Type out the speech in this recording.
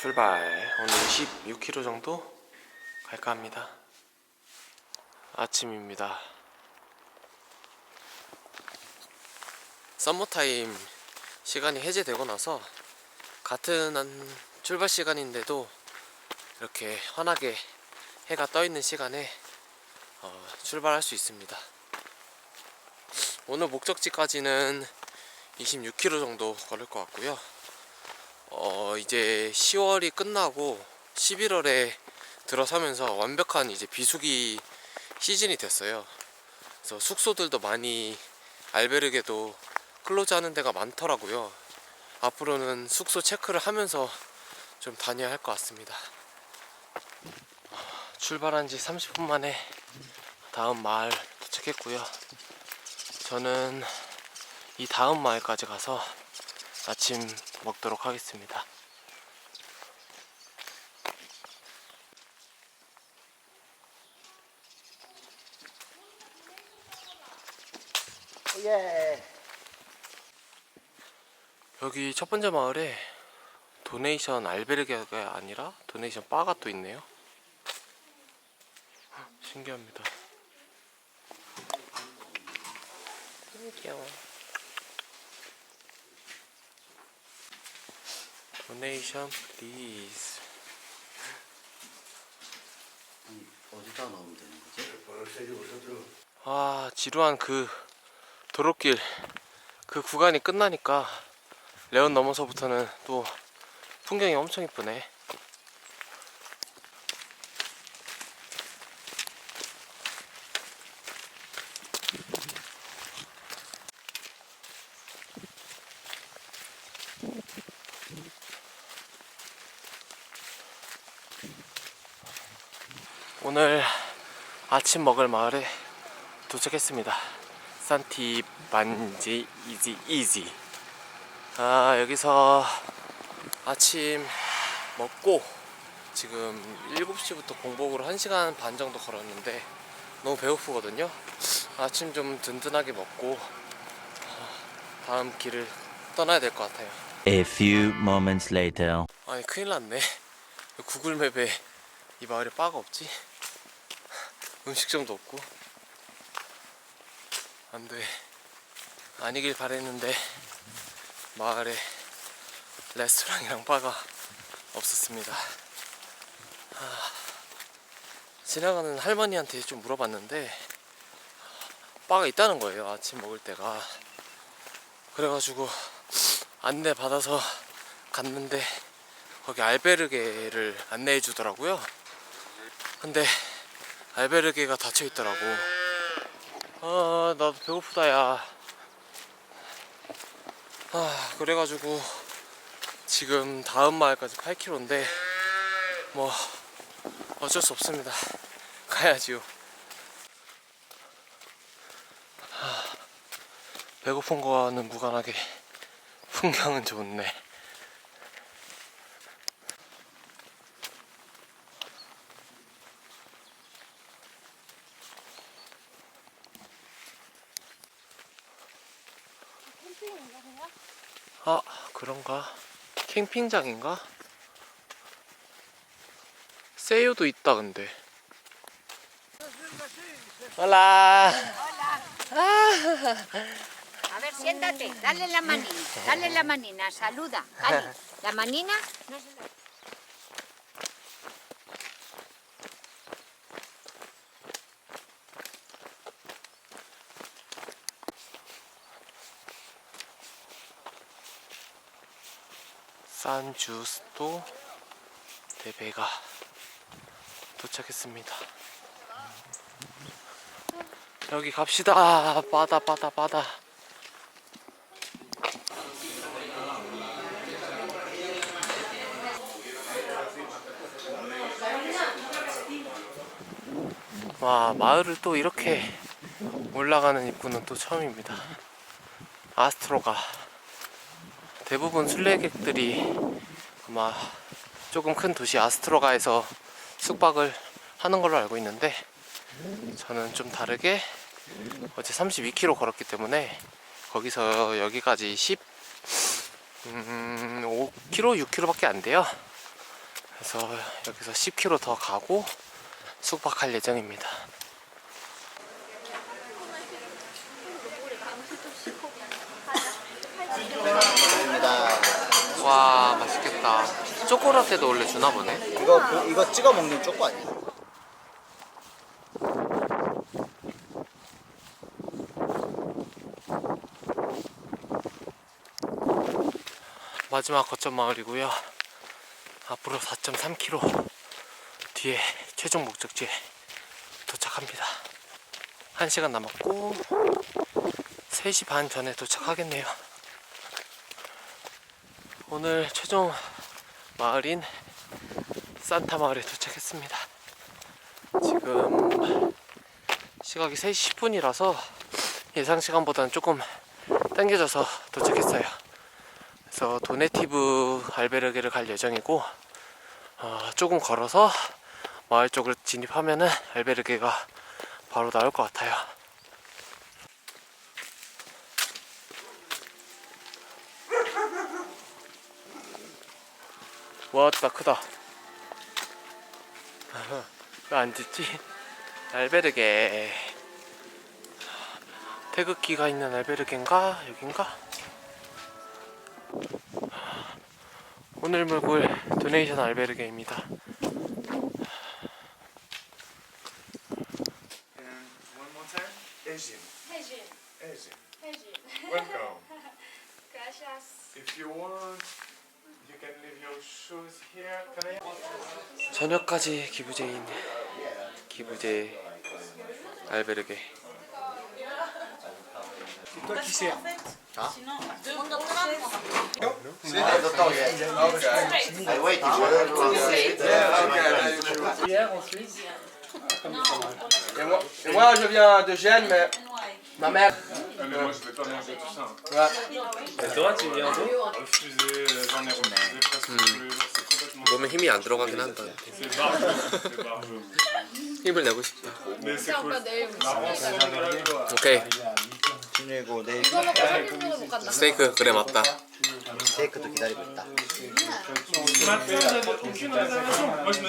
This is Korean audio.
출발. 오늘 16km 정도 갈까 합니다. 아침입니다. 썸머타임 시간이 해제되고 나서 같은 한 출발 시간인데도 이렇게 환하게 해가 떠 있는 시간에 어, 출발할 수 있습니다. 오늘 목적지까지는 26km 정도 걸을 것 같고요. 어, 이제 10월이 끝나고 11월에 들어서면서 완벽한 이제 비수기 시즌이 됐어요. 그래서 숙소들도 많이 알베르게도 클로즈 하는 데가 많더라고요. 앞으로는 숙소 체크를 하면서 좀 다녀야 할 것 같습니다. 출발한 지 30분 만에 다음 마을 도착했고요. 저는 이 다음 마을까지 가서 아침 먹도록 하겠습니다. 예. 여기 첫 번째 마을에 도네이션 알베르게가 아니라 도네이션 바가 또 있네요. 헉, 신기합니다. 음, 귀여워. 도네이션 플리즈. 어디다 넣으면 되는 거지? 아 지루한 그 도로길 그 구간이 끝나니까 레온 넘어서부터는 또 풍경이 엄청 이쁘네. 오늘 아침 먹을 마을에 도착했습니다. 산티 반지 이지 이지. 아 여기서 아침 먹고 지금 7시부터 공복으로 1시간 반 정도 걸었는데 너무 배고프거든요. 아침 좀 든든하게 먹고 아, 다음 길을 떠나야 될 것 같아요. A few moments later. 아니 큰일 났네. 구글 맵에 이 마을에 바가 없지? 음식점도 없고. 안돼. 아니길 바랬는데 마을에 레스토랑이랑 바가 없었습니다. 아, 지나가는 할머니한테 좀 물어봤는데 바가 있다는 거예요 아침 먹을 때가. 그래가지고 안내 받아서 갔는데 거기 알베르게를 안내해 주더라고요. 근데 알베르게가 닫혀 있더라고. 아, 나도 배고프다, 야. 아, 그래가지고 지금 다음 마을까지 8km인데 뭐 어쩔 수 없습니다. 가야지요. 아, 배고픈 거와는 무관하게 풍경은 좋네. 아, 그런가? 캠핑장인가? 세요도 있다, 근데. 올라. A ver, siéntate, dale la manina, dale la manina, saluda, Cali. La manina, no se la- 산주스토 대베가 도착했습니다. 여기 갑시다. 바다 바다 바다. 와 마을을 또 이렇게 올라가는 입구는 또 처음입니다. 아스트로가 대부분 순례객들이 아마 조금 큰 도시 아스트로가에서 숙박을 하는 걸로 알고 있는데 저는 좀 다르게 어제 32km 걸었기 때문에 거기서 여기까지 10 음, 5km, 6km밖에 안 돼요. 그래서 여기서 10km 더 가고 숙박할 예정입니다. 와 맛있겠다. 초코라떼도 원래 주나 보네. 이거 그- 이거 찍어 먹는 쪼꼬 아니야? 마지막 거점 마을이고요. 앞으로 4.3km 뒤에 최종 목적지에 도착합니다. 1시간 남았고 3시 반 전에 도착하겠네요. 오늘 최종 마을인 산타 마을에 도착했습니다. 지금 시각이 3시 10분이라서 예상 시간보다는 조금 당겨져서 도착했어요. 그래서 도네티브 알베르게를 갈 예정이고 어, 조금 걸어서 마을 쪽으로 진입하면은 알베르게가 바로 나올 것 같아요. 왔다 크다. 왜안 짓지? 알베르게 태극기가 있는 알베르게인가 여긴가? 오늘 묵을 도네이션 알베르게입니다. Welcome. If you want, can leave your shoes here. Can I? 저녁까지 기부제인 기부제 알베르게. Toi qui sais. I wait Et moi, et moi, je viens de Gênes, mais ma mère. Ah, mais moi, je vais pas manger tout ça. Ouais. toi tu viens Refusé, euh, j'en ai refusé presque tous les jours. C'est complètement. 몸에 힘이 안 들어가긴 한다. C'est barjou. C'est barjou. 힘을 내고 싶다. Mais c'est cool. La rançon de la joie. 오케이 준이고 내일 스테이크 그래 맞다. 스테이크도 기다리고 있다. Maintenant, avez aucune réservation. Moi, je me